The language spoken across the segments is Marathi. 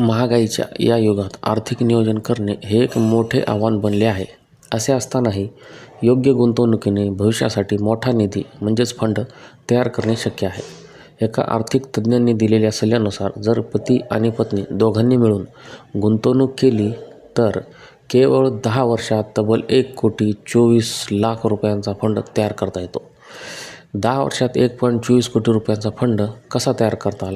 महागाईच्या या युगात आर्थिक नियोजन करणे हे एक मोठे आव्हान बनले आहे. असे असतानाही योग्य गुंतवणुकीने भविष्यासाठी मोठा निधी म्हणजेच फंड तयार करणे शक्य आहे. एका आर्थिक तज्ज्ञांनी दिलेल्या सल्ल्यानुसार जर पती आणि पत्नी दोघांनी मिळून गुंतवणूक केली तर केवळ दहा वर्षात तब्बल एक कोटी चोवीस लाख रुपयांचा फंड तयार करता येतो. दहा वर्षात एक पॉईंट चोवीस कोटी रुपयांचा फंड कसा तयार करताल?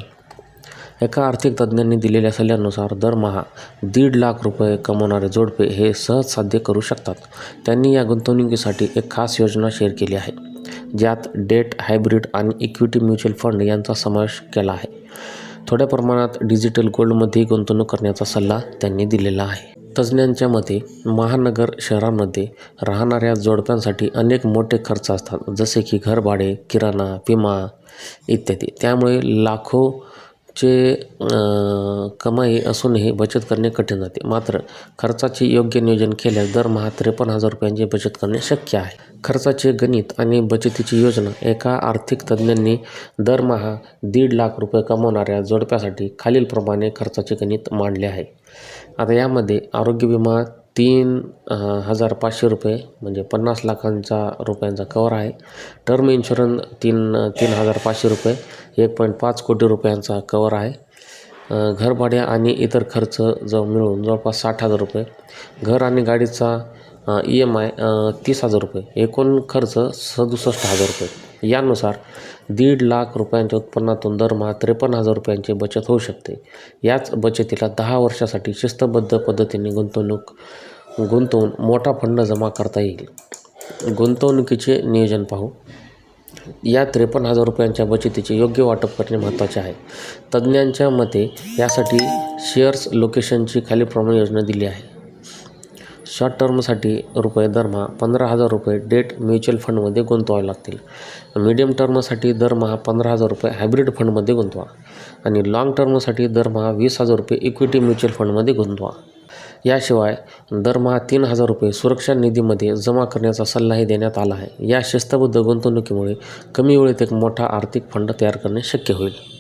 एका आर्थिक तज्ज्ञांनी दिलेल्या सल्ल्यानुसार दरमहा दीड लाख रुपये कमवणारे जोडपे हे सहज साध्य करू शकतात. त्यांनी या गुंतवणुकीसाठी एक खास योजना शेअर केली आहे ज्यात डेट हायब्रिड आणि इक्विटी म्युच्युअल फंड यांचा समावेश केला आहे. थोड्या प्रमाणात डिजिटल गोल्डमध्येही गुंतवणूक करण्याचा सल्ला त्यांनी दिलेला आहे. तज्ज्ञांच्या मते महानगर शहरांमध्ये राहणाऱ्या जोडप्यांसाठी अनेक मोठे खर्च असतात जसे की घरभाडे किराणा विमा इत्यादी. त्यामुळे लाखो चे कमाई असूनही बचत करणे कठीण जाते. मात्र खर्चाचे योग्य नियोजन केल्यास दरमहा त्रेपन्न हजार रुपयांची बचत करणे शक्य आहे. खर्चाचे गणित आणि बचतीची योजना एका आर्थिक तज्ज्ञांनी दरमहा दीड लाख रुपये कमवणाऱ्या जोडप्यासाठी खालीलप्रमाणे खर्चाचे गणित मांडले आहे. आता यामध्ये आरोग्य विमा तीन हजार पाचशे रुपये म्हणजे पन्नास लाखांचा रुपयांचा कवर आहे. टर्म इन्शुरन्स तीन तीन हजार पाचशे रुपये एक पॉईंट पाच कोटी रुपयांचा कवर आहे. घरभाड्या आणि इतर खर्च जो मिळून जवळपास साठ हजार रुपये. घर आणि गाडीचा ई एम आय तीस हजार रुपये. एकूण खर्च सदुसष्ट हजार रुपये. यानुसार दीड लाख रुपयांच्या उत्पन्नातून दरमहा त्रेपन्न हजार रुपयांची बचत होऊ शकते. याच बचतीला दहा वर्षासाठी शिस्तबद्ध पद्धतीने गुंतवणूक गुंतवून मोठा फंड जमा करता येईल. गुंतवणुकीचे नियोजन पाहू. या त्रेपन्न हजार रुपयांच्या बचतीचे योग्य वाटप करणे महत्त्वाचे आहे. तज्ज्ञांच्या मते यासाठी शेअर्स लोकेशनची खालीलप्रमाणे योजना दिली आहे. शॉर्ट टर्मसाठी रुपये दरमहा पंधरा हजार रुपये डेट म्युच्युअल फंडमध्ये गुंतवावे लागतील. मीडियम टर्मसाठी दरमहा पंधरा हजार रुपये हायब्रिड फंडमध्ये गुंतवा. आणि लाँग टर्मसाठी दरमहा वीस हजार रुपये इक्विटी म्युच्युअल फंडमध्ये गुंतवा. याशिवाय दरमहा तीन हजार रुपये सुरक्षा निधीमध्ये जमा करण्याचा सल्लाही देण्यात आला आहे. या शिस्तबद्ध गुंतवणुकीमुळे कमी वेळेत एक मोठा आर्थिक फंड तयार करणे शक्य होईल.